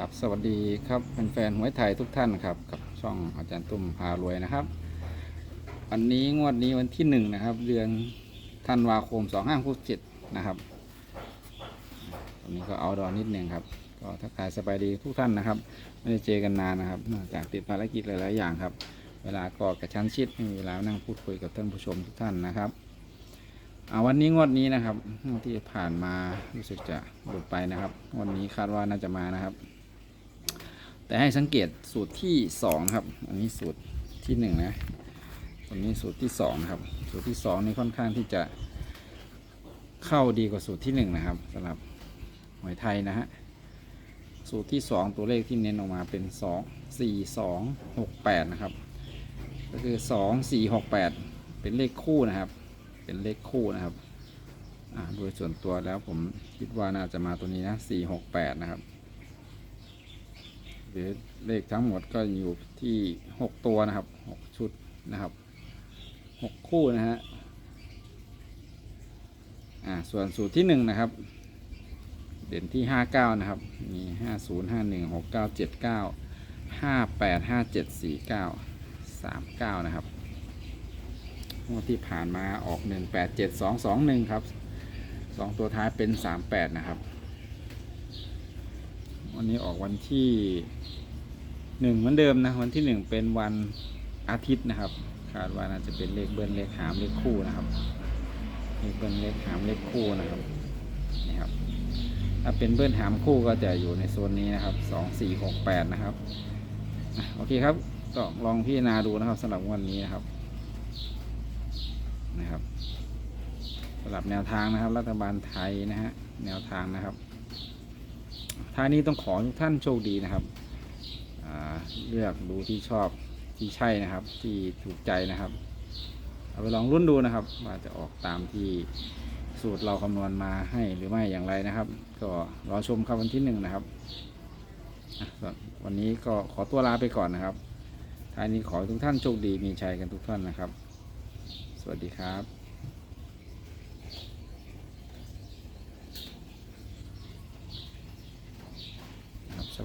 ครับสวัสดีครับแฟนๆหวยไทยทุกท่านครับกับช่องอาจารย์ตุ้มพารวยนะครับ วันนี้งวดนี้วันที่หนึ่งนะครับ เดือนธันวาคม2567นะครับตอนนี้ก็เอาดอนนิดหนึ่งครับ ก็ทักทายสบายดีทุกท่านนะครับ ไม่ได้เจอกันนานนะครับนองจากติดภารกิจหลายๆอย่างครับ เวลาก็กระชั้นชิดไม่มีเวลานั่งพูดคุยกับท่านผู้ชมทุกท่านนะครับอาวันนี้งวดนี้นะครับงวดที่ผ่านมารู้สึกจะหลุดไปนะครับ วันนี้คาดว่าน่าจะมานะครับ แต่ให้สังเกตสูตรที่สองครับ อันนี้สูตรที่หนึ่งนะตัวนี้สูตรที่สองครับ สูตรที่สองนี่ค่อนข้างที่จะเข้าดีกว่าสูตรที่หนึ่งนะครับสำหรับหวยไทยนะฮะสูตรที่สองตัวเลขที่เน้นออกมาเป็นสองสี่สองหกแปดนะครับ ก็คือสองสี่หกแปดเป็นเลขคู่นะครับ เป็นเลขคู่นะครับโดยส่วนตัวแล้วผมคิดว่าน่าจะมาตัวนี้นะสี่หกแปดนะครับ หรือเลขทั้งหมดก็อยู่ที่หกตัวนะครับหกชุดนะครับหกคู่นะฮะอ่าส่วนสูตรที่หนึ่งนะครับ เด่นที่ห้าเก้านะครับมีห้าศูนย์ห้าหนึ่งหกเก้าเจ็ดเก้าห้าแปดห้าเจ็ดสี่เก้าสามเก้านะครับงวดที่ผ่านมาออกหนึ่งแปดเจ็ดสองสองหนึ่งครับสองตัวท้ายเป็นสามแปดนะครับ วันนี้ออกวันที่หนึ่งเหมือนเดิมนะวันที่หนึ่งเป็นวันอาทิตย์นะครับคาดว่าน่าจะเป็นเลขเบิ้ลเลขหามเลขคู่นะครับเลขเบิ้ลเลขหามเลขคู่นะครับนี่ครับถ้าเป็นเบิ้ลหามคู่ก็จะอยู่ในโซนนี้นะครับสองสี่หกแปดนะครับโอเคครับก็ลองพิจารณาดูนะครับสำหรับวันนี้นะครับนะครับสำหรับแนวทางนะครับ รัฐบาลไทยนะฮะแนวทางนะครับ ท้ายนี้ต้องขอทุกท่านโชคดีนะครับเลือกดูที่ชอบที่ใช่นะครับ ที่ถูกใจนะครับ เอาไปลองรุ่นดูนะครับ ว่าจะออกตามที่สูตรเราคำนวณมาให้หรือไม่อย่างไรนะครับ ก็รอชมครับวันที่หนึ่งนะครับวันนี้ก็ขอตัวลาไปก่อนนะครับท้ายนี้ขอทุกท่านโชคดีมีชัยกันทุกท่านนะครับ สวัสดีครับ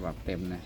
ฉบับเต็มนะ